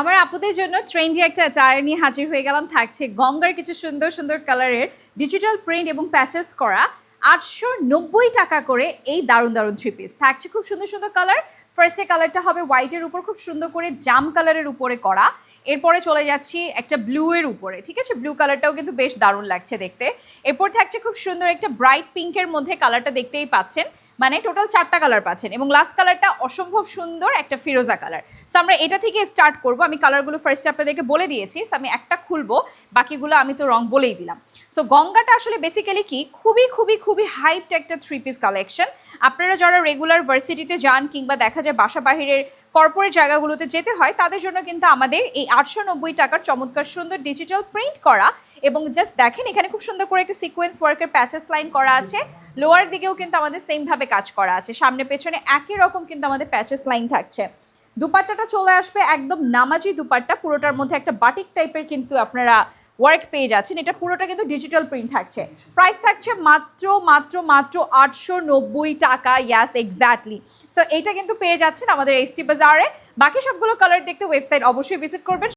আমার আপুদের জন্য ট্রেন্ডি একটা টায়ার নিয়ে হাজির হয়ে গেলাম। থাকছে গঙ্গার কিছু সুন্দর সুন্দর কালারের ডিজিটাল প্রিন্ট এবং প্যাচেস করা আটশো নব্বই টাকা করে এই দারুণ দারুণ থ্রি পিস থাকছে খুব সুন্দর সুন্দর কালার ফার্স্টে কালারটা হবে হোয়াইটের উপর, খুব সুন্দর করে জাম কালারের উপরে করা। এরপরে চলে যাচ্ছি একটা ব্লু এর উপরে, ঠিক আছে? ব্লু কালারটাও কিন্তু বেশ দারুণ লাগছে দেখতে। এরপর থাকছে খুব সুন্দর একটা ব্রাইট পিঙ্কের মধ্যে কালারটা দেখতেই পাচ্ছেন। মানে টোটাল চারটা কালার পাচ্ছেন এবং লাস্ট কালারটা অসম্ভব সুন্দর একটা ফিরোজা কালার সো আমরা এটা থেকে স্টার্ট করব। আমি কালারগুলো ফার্স্ট আপনাদেরকে বলে দিয়েছি। সো আমি একটা খুলবো, বাকিগুলো আমি তো রং বলেই দিলাম। সো গঙ্গাটা আসলে বেসিক্যালি কি? খুবই খুবই খুবই হাইপড একটা থ্রি পিস কালেকশন আপনারা যারা রেগুলার ভার্সিটিতে যান কিংবা দেখা যায় বাসা বাহিরের কর্পোরেট জায়গাগুলোতে যেতে হয়, তাদের জন্য কিন্তু আমাদের এই আটশো নব্বই টাকার চমৎকার সুন্দর ডিজিটাল প্রিন্ট করা এবং জাস্ট দেখেন এখানে খুব সুন্দর করে একটা সিকোয়েন্স ওয়ার্কের প্যাচেস লাইন করা আছে। লোয়ার দিকেও কিন্তু আমাদের সেমভাবে কাজ করা আছে। সামনে পেছনে একই রকম কিন্তু আমাদের প্যাচেস লাইন থাকছে। দুপাট্টাটা চলে আসবে একদম নামাজি দুপাট্টা, পুরোটার মধ্যে একটা বাটিক টাইপের কিন্তু আপনারা ওয়ার্ক পেজ যাচ্ছেন, এটা পুরোটা কিন্তু ডিজিটাল প্রিন্ট থাকছে। প্রাইস থাকছে মাত্র মাত্র মাত্র আটশো নব্বই টাকা ইয়াস এক্স্যাক্টলি সো এটা কিন্তু পেয়ে যাচ্ছেন আমাদের এসটি বাজারে বাকি সবগুলো কালার দেখতে ওয়েবসাইট অবশ্যই ভিজিট করবেন।